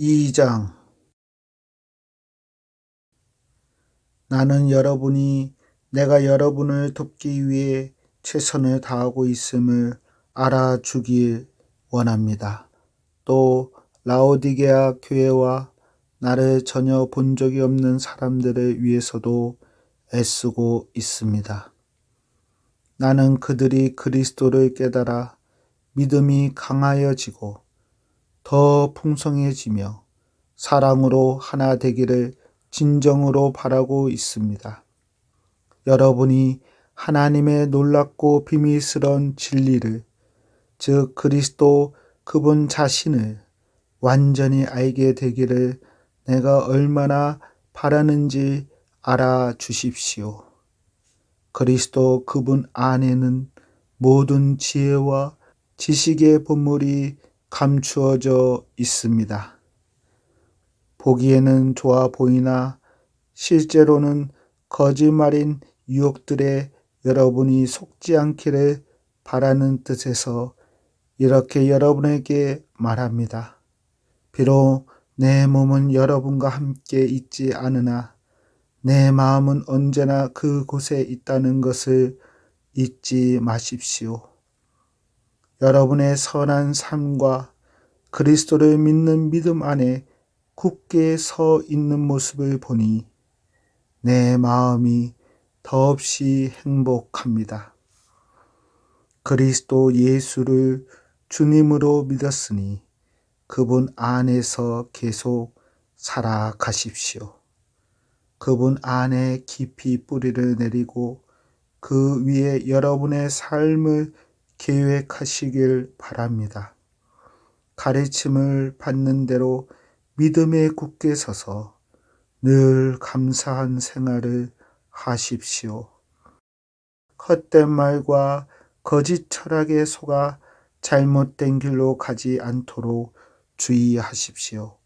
2장 나는 여러분이 내가 여러분을 돕기 위해 최선을 다하고 있음을 알아주길 원합니다. 또 라오디게아 교회와 나를 전혀 본 적이 없는 사람들을 위해서도 애쓰고 있습니다. 나는 그들이 그리스도를 깨달아 믿음이 강하여지고 더 풍성해지며 사랑으로 하나 되기를 진정으로 바라고 있습니다. 여러분이 하나님의 놀랍고 비밀스러운 진리를, 즉 그리스도 그분 자신을 완전히 알게 되기를 내가 얼마나 바라는지 알아주십시오. 그리스도 그분 안에는 모든 지혜와 지식의 본물이 감추어져 있습니다. 보기에는 좋아 보이나 실제로는 거짓말인 유혹들에 여러분이 속지 않기를 바라는 뜻에서 이렇게 여러분에게 말합니다. 비록 내 몸은 여러분과 함께 있지 않으나 내 마음은 언제나 그곳에 있다는 것을 잊지 마십시오. 여러분의 선한 삶과 그리스도를 믿는 믿음 안에 굳게 서 있는 모습을 보니 내 마음이 더없이 행복합니다. 그리스도 예수를 주님으로 믿었으니 그분 안에서 계속 살아가십시오. 그분 안에 깊이 뿌리를 내리고 그 위에 여러분의 삶을 계획하시길 바랍니다. 가르침을 받는 대로 믿음에 굳게 서서 늘 감사한 생활을 하십시오. 헛된 말과 거짓 철학에 속아 잘못된 길로 가지 않도록 주의하십시오.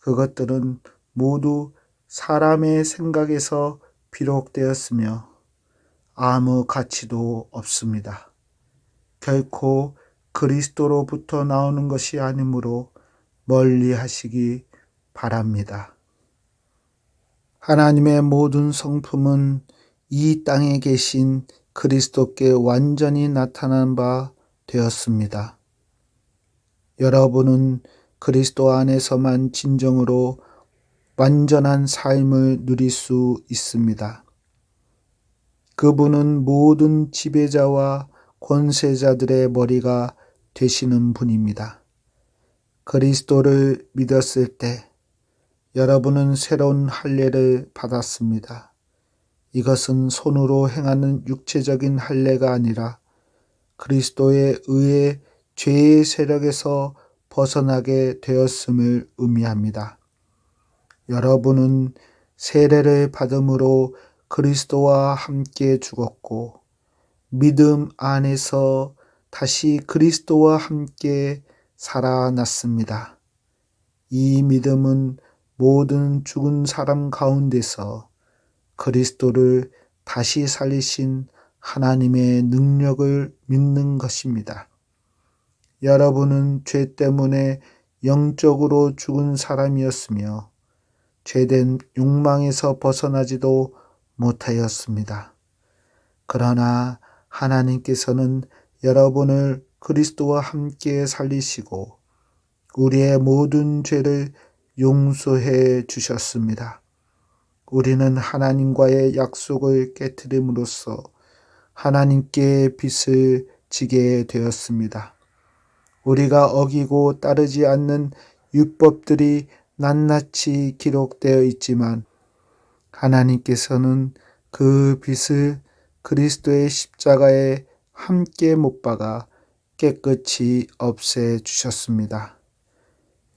그것들은 모두 사람의 생각에서 비록되었으며 아무 가치도 없습니다. 결코 그리스도로부터 나오는 것이 아니므로 멀리 하시기 바랍니다. 하나님의 모든 성품은 이 땅에 계신 그리스도께 완전히 나타난 바 되었습니다. 여러분은 그리스도 안에서만 진정으로 완전한 삶을 누릴 수 있습니다. 그분은 모든 지배자와 권세자들의 머리가 되시는 분입니다. 그리스도를 믿었을 때 여러분은 새로운 할례를 받았습니다. 이것은 손으로 행하는 육체적인 할례가 아니라 그리스도의 의의 죄의 세력에서 벗어나게 되었음을 의미합니다. 여러분은 세례를 받음으로 그리스도와 함께 죽었고 믿음 안에서 다시 그리스도와 함께 살아났습니다. 이 믿음은 모든 죽은 사람 가운데서 그리스도를 다시 살리신 하나님의 능력을 믿는 것입니다. 여러분은 죄 때문에 영적으로 죽은 사람이었으며 죄된 욕망에서 벗어나지도 못하였습니다. 그러나 하나님께서는 여러분을 그리스도와 함께 살리시고 우리의 모든 죄를 용서해 주셨습니다. 우리는 하나님과의 약속을 깨뜨림으로써 하나님께 빚을 지게 되었습니다. 우리가 어기고 따르지 않는 율법들이 낱낱이 기록되어 있지만 하나님께서는 그 빚을 그리스도의 십자가에 함께 못 박아 깨끗이 없애 주셨습니다.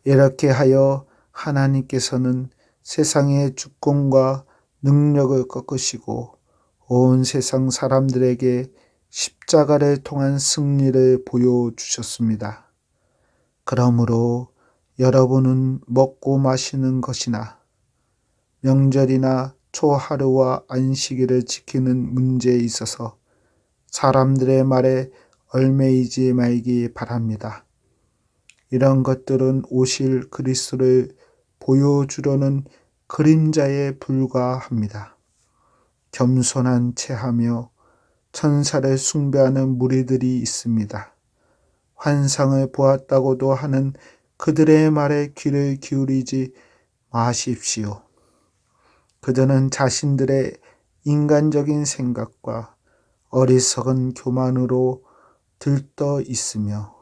이렇게 하여 하나님께서는 세상의 주권과 능력을 꺾으시고 온 세상 사람들에게 십자가를 통한 승리를 보여주셨습니다. 그러므로 여러분은 먹고 마시는 것이나 명절이나 초하루와 안식일을 지키는 문제에 있어서 사람들의 말에 얼매이지 말기 바랍니다. 이런 것들은 오실 그리스도를 보여주려는 그림자에 불과합니다. 겸손한 체하며 천사를 숭배하는 무리들이 있습니다. 환상을 보았다고도 하는 그들의 말에 귀를 기울이지 마십시오. 그들은 자신들의 인간적인 생각과 어리석은 교만으로 들떠 있으며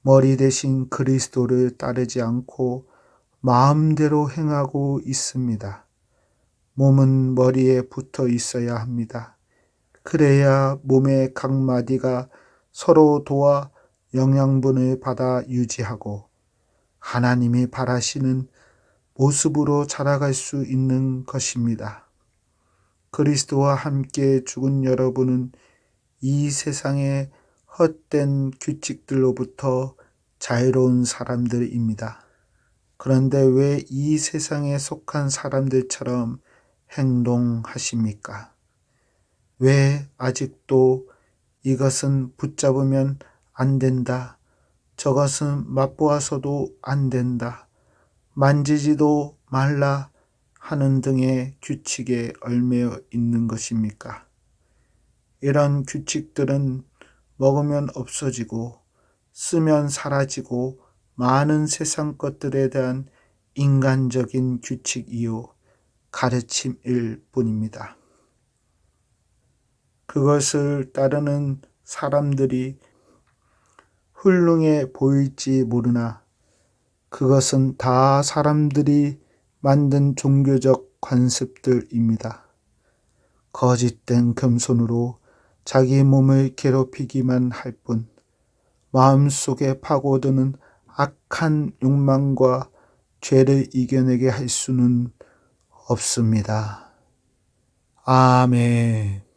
머리 대신 그리스도를 따르지 않고 마음대로 행하고 있습니다. 몸은 머리에 붙어 있어야 합니다. 그래야 몸의 각 마디가 서로 도와 영양분을 받아 유지하고 하나님이 바라시는 모습으로 자라갈 수 있는 것입니다. 그리스도와 함께 죽은 여러분은 이 세상의 헛된 규칙들로부터 자유로운 사람들입니다. 그런데 왜 이 세상에 속한 사람들처럼 행동하십니까? 왜 아직도 이것은 붙잡으면 안 된다. 저것은 맛보아서도 안 된다. 만지지도 말라 하는 등의 규칙에 얽매여 있는 것입니까? 이런 규칙들은 먹으면 없어지고 쓰면 사라지고 많은 세상 것들에 대한 인간적인 규칙이요 가르침일 뿐입니다. 그것을 따르는 사람들이 훌륭해 보일지 모르나 그것은 다 사람들이 만든 종교적 관습들입니다. 거짓된 겸손으로 자기 몸을 괴롭히기만 할 뿐 마음속에 파고드는 악한 욕망과 죄를 이겨내게 할 수는 없습니다. 아멘.